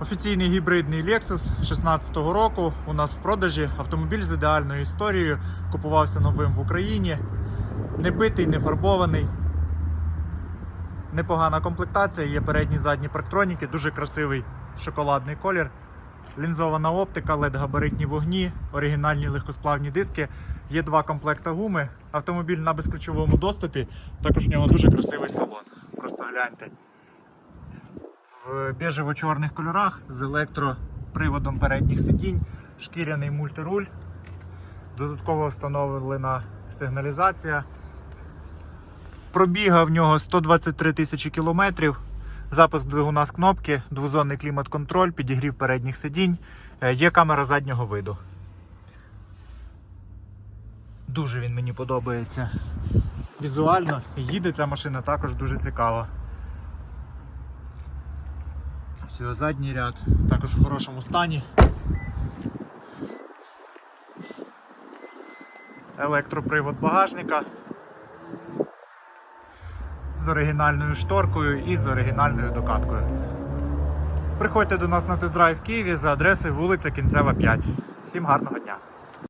Офіційний гібридний Lexus 16-го року у нас в продажі. Автомобіль з ідеальною історією. Купувався новим в Україні. Не битий, не фарбований. Непогана комплектація, є передні задні парктроніки, дуже красивий шоколадний колір. Лінзована оптика, led габаритні вогні, оригінальні легкосплавні диски. Є два комплекта гуми. Автомобіль на безключовому доступі. Також в нього дуже красивий салон. Просто гляньте. В біжево-чорних кольорах з електроприводом передніх сидінь, шкіряний мультируль. Додатково встановлена сигналізація. Пробіга в нього 123 тисячі кілометрів. Запуск двигуна з кнопки, двозонний клімат-контроль, підігрів передніх сидінь, Е, є камера заднього виду. Дуже він мені подобається. Візуально їде ця машина також дуже цікаво. Все, задній ряд також в хорошому стані. Електропривод багажника з оригінальною шторкою і з оригінальною докаткою. Приходьте до нас на тест-драйв в Києві за адресою вулиця Кінцева 5. Всім гарного дня!